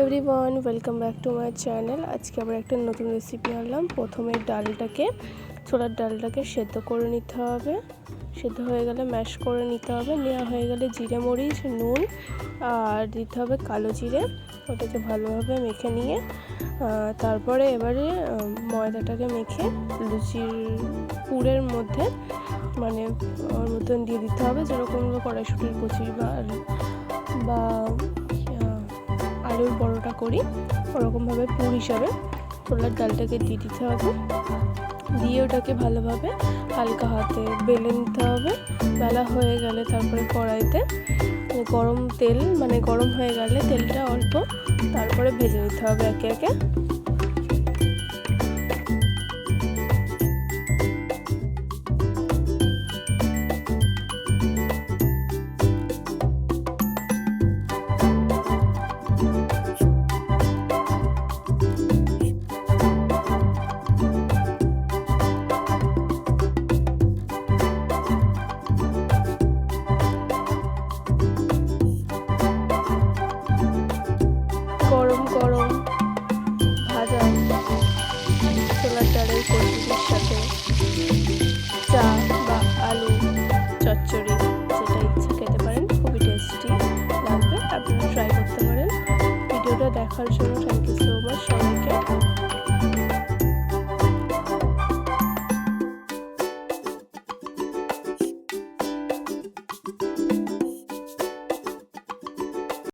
Everyone, welcome back to my channel. আজকে আবার একটা নতুন রেসিপি আনলাম। প্রথমে ডালটাকে, ছোলার ডালটাকে সেদ্ধ করে নিতে হবে। সেদ্ধ হয়ে গেলে ম্যাশ করে নিতে হবে। নেওয়া হয়ে গেলে জিরে, মরিচ, নুন আর দিতে হবে কালো জিরে। ওটাকে ভালোভাবে মেখে নিয়ে তারপরে এবারে ময়দাটাকে মেখে লুচির পুরের মধ্যে মানে ওর মতন দিয়ে দিতে হবে। যেরকম কড়াইশুটির কচি বা বা আলুর বড়টা করি। ওরকমভাবে পুর হিসাবে ছোলার ডালটাকে দিয়ে দিতে হবে। দিয়ে ওটাকে ভালোভাবে হালকা হাতে বেলে নিতে হবে। বেলা হয়ে গেলে তারপরে কড়াইতে গরম তেল মানে গরম হয়ে গেলে তেলটা অল্প তারপরে ভেজে নিতে হবে একে একে। দেখার জন্য থ্যাংক ইউ সো মাচ সবাইকে